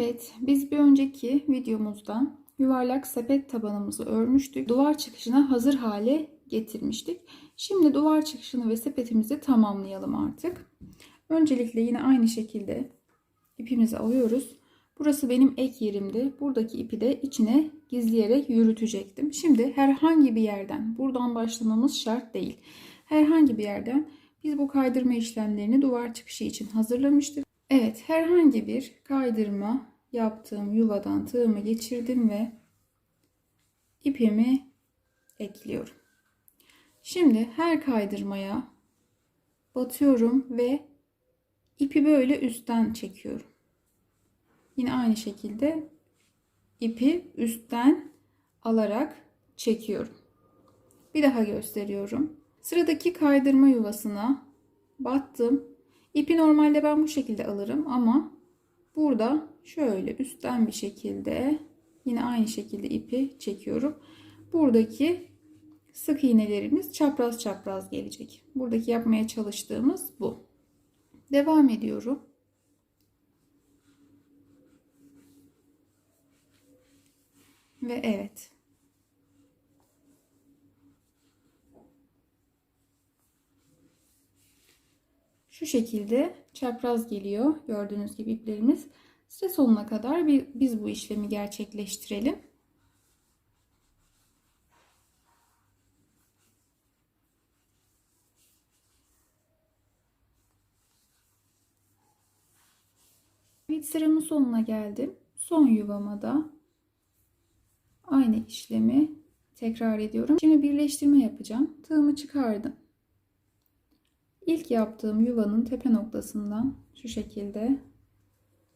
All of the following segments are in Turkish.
Evet, biz bir önceki videomuzda yuvarlak sepet tabanımızı örmüştük. Duvar çıkışına hazır hale getirmiştik. Şimdi duvar çıkışını ve sepetimizi tamamlayalım artık. Öncelikle yine aynı şekilde ipimizi alıyoruz. Burası benim ek yerimdi. Buradaki ipi de içine gizleyerek yürütecektim. Şimdi herhangi bir yerden, buradan başlamamız şart değil. Herhangi bir yerden biz bu kaydırma işlemlerini duvar çıkışı için hazırlamıştık. Evet, herhangi bir kaydırma yaptığım yuvadan tığımı geçirdim ve ipimi ekliyorum. Şimdi her kaydırmaya batıyorum ve ipi böyle üstten çekiyorum. Yine aynı şekilde ipi üstten alarak çekiyorum. Bir daha gösteriyorum. Sıradaki kaydırma yuvasına battım. İpi normalde ben bu şekilde alırım ama burada şöyle üstten bir şekilde yine aynı şekilde ipi çekiyorum. Buradaki sık iğnelerimiz çapraz çapraz gelecek. Buradaki yapmaya çalıştığımız bu. Devam ediyorum. Ve evet. Şu şekilde çapraz geliyor. Gördüğünüz gibi iplerimiz. Sıra sonuna kadar bir, biz bu işlemi gerçekleştirelim. Evet sıramın sonuna geldim. Son yuvama da aynı işlemi tekrar ediyorum. Şimdi birleştirme yapacağım. Tığımı çıkardım. İlk yaptığım yuvanın tepe noktasından şu şekilde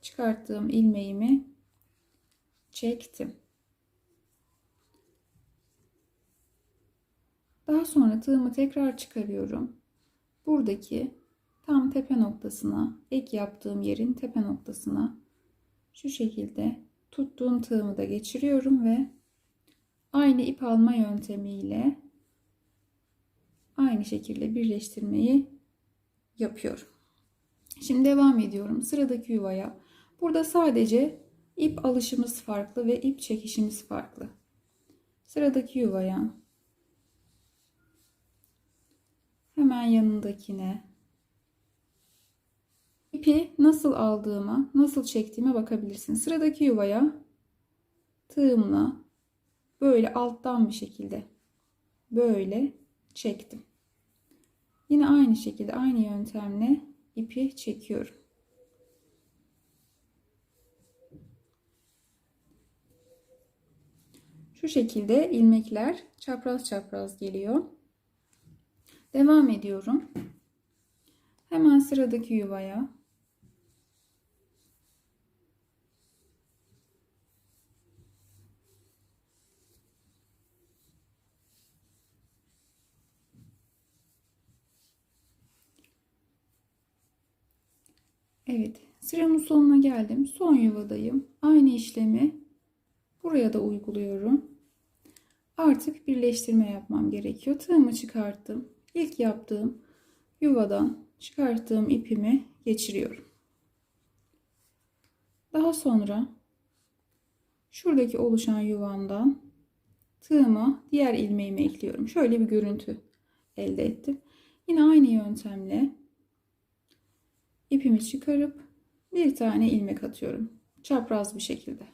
çıkarttığım ilmeğimi çektim. Daha sonra tığımı tekrar çıkarıyorum. Buradaki tam tepe noktasına, ek yaptığım yerin tepe noktasına şu şekilde tuttuğum tığımı da geçiriyorum ve aynı ip alma yöntemiyle aynı şekilde birleştirmeyi yapıyorum. Şimdi devam ediyorum. Sıradaki yuvaya. Burada sadece ip alışımız farklı ve ip çekişimiz farklı. Sıradaki yuvaya. Hemen yanındakine. İpi nasıl aldığıma, nasıl çektiğime bakabilirsin. Sıradaki yuvaya tığımla böyle alttan bir şekilde böyle çektim. Yine aynı şekilde aynı yöntemle ipi çekiyorum. Şu şekilde ilmekler çapraz çapraz geliyor. Devam ediyorum. Hemen sıradaki yuvaya Evet, sıramın sonuna geldim. Son yuvadayım. Aynı işlemi buraya da uyguluyorum. Artık birleştirme yapmam gerekiyor. Tığımı çıkarttım. İlk yaptığım yuvadan çıkarttığım ipimi geçiriyorum. Daha sonra şuradaki oluşan yuvamdan tığımı diğer ilmeğime ekliyorum. Şöyle bir görüntü elde ettim. Yine aynı yöntemle ipimi çıkarıp bir tane ilmek atıyorum. Çapraz bir şekilde.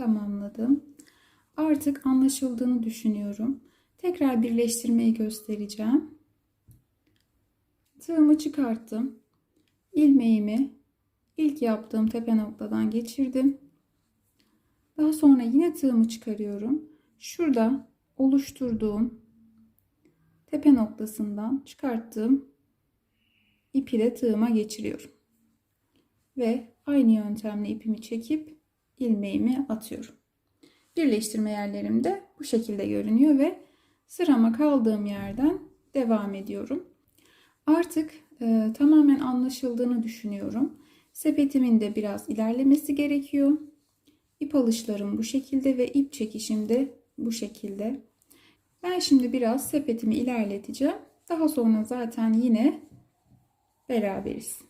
Tamamladım. Artık anlaşıldığını düşünüyorum. Tekrar birleştirmeyi göstereceğim. Tığımı çıkarttım. İlmeğimi ilk yaptığım tepe noktadan geçirdim. Daha sonra yine tığımı çıkarıyorum. Şurada oluşturduğum tepe noktasından çıkarttığım ipi de tığıma geçiriyorum. Ve aynı yöntemle ipimi çekip ilmeğimi atıyorum. Birleştirme yerlerim de bu şekilde görünüyor ve sırama kaldığım yerden devam ediyorum. Artık e, tamamen anlaşıldığını düşünüyorum. Sepetimin de biraz ilerlemesi gerekiyor. İp alışlarım bu şekilde ve ip çekişim de bu şekilde. Ben şimdi biraz sepetimi ilerleteceğim. Daha sonra zaten yine beraberiz.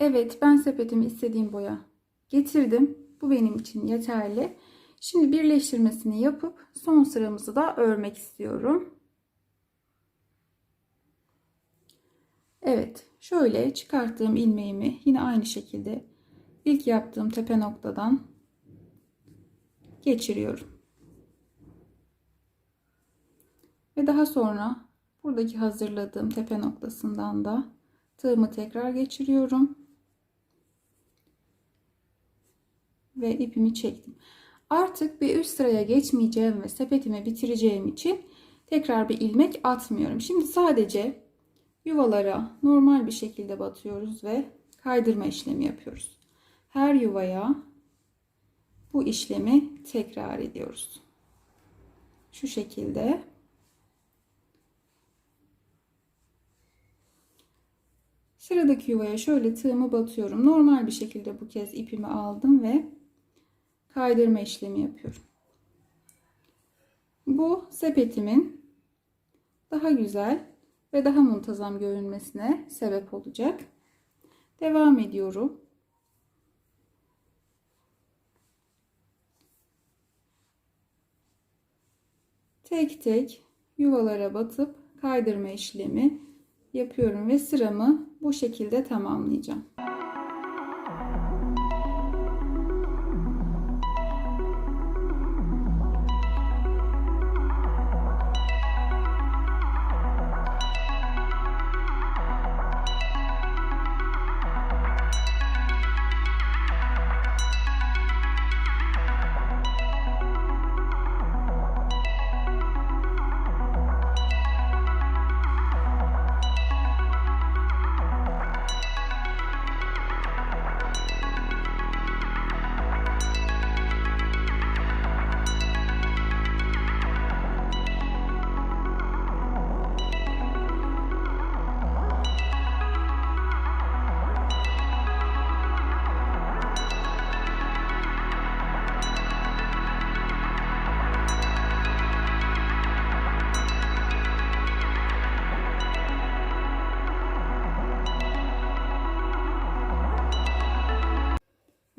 Evet ben sepetimi istediğim boya getirdim. Bu benim için yeterli. Şimdi birleştirmesini yapıp son sıramızı da örmek istiyorum. Evet şöyle çıkarttığım ilmeğimi yine aynı şekilde ilk yaptığım tepe noktadan geçiriyorum. Ve daha sonra buradaki hazırladığım tepe noktasından da tığımı tekrar geçiriyorum. Ve ipimi çektim. Artık bir üst sıraya geçmeyeceğim ve sepetimi bitireceğim için tekrar bir ilmek atmıyorum. Şimdi sadece yuvalara normal bir şekilde batıyoruz ve kaydırma işlemi yapıyoruz. Her yuvaya bu işlemi tekrar ediyoruz. Şu şekilde. Sıradaki yuvaya şöyle tığımı batıyorum. Normal bir şekilde bu kez ipimi aldım ve kaydırma işlemi yapıyorum. Bu sepetimin daha güzel ve daha muntazam görünmesine sebep olacak. Devam ediyorum. Tek tek yuvalara batıp kaydırma işlemi yapıyorum ve sıramı bu şekilde tamamlayacağım.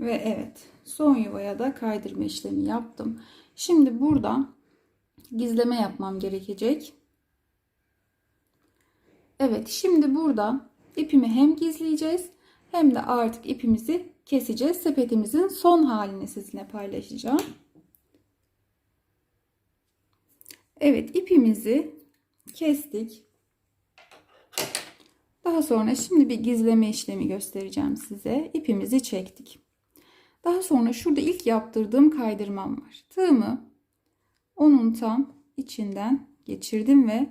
Ve evet son yuvaya da kaydırma işlemi yaptım. Şimdi burada gizleme yapmam gerekecek. Evet şimdi burada ipimi hem gizleyeceğiz hem de artık ipimizi keseceğiz. Sepetimizin son halini sizinle paylaşacağım. Evet ipimizi kestik. Daha sonra şimdi bir gizleme işlemi göstereceğim size. İpimizi çektik. Daha sonra şurada ilk yaptırdığım kaydırmam var. Tığımı onun tam içinden geçirdim ve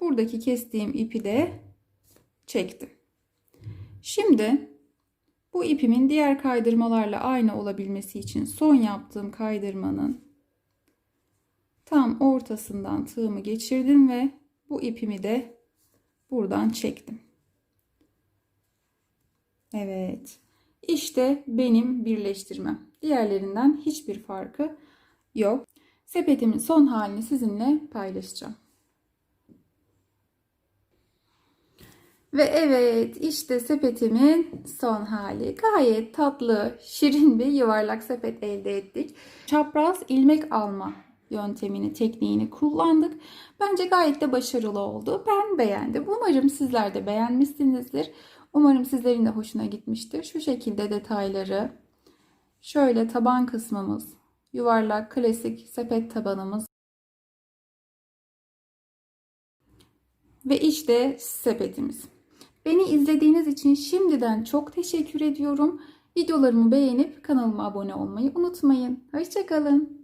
buradaki kestiğim ipi de çektim. Şimdi bu ipimin diğer kaydırmalarla aynı olabilmesi için son yaptığım kaydırmanın tam ortasından tığımı geçirdim ve bu ipimi de buradan çektim. Evet. İşte benim birleştirmem. Diğerlerinden hiçbir farkı yok. Sepetimin son halini sizinle paylaşacağım. Ve evet işte sepetimin son hali. Gayet tatlı, şirin bir yuvarlak sepet elde ettik. Çapraz ilmek alma yöntemini, tekniğini kullandık. Bence gayet de başarılı oldu. Ben beğendim. Umarım sizler de beğenmişsinizdir. Umarım sizlerin de hoşuna gitmiştir. Şu şekilde detayları şöyle taban kısmımız, yuvarlak klasik sepet tabanımız ve işte sepetimiz. Beni izlediğiniz için şimdiden çok teşekkür ediyorum. Videolarımı beğenip kanalıma abone olmayı unutmayın. Hoşçakalın.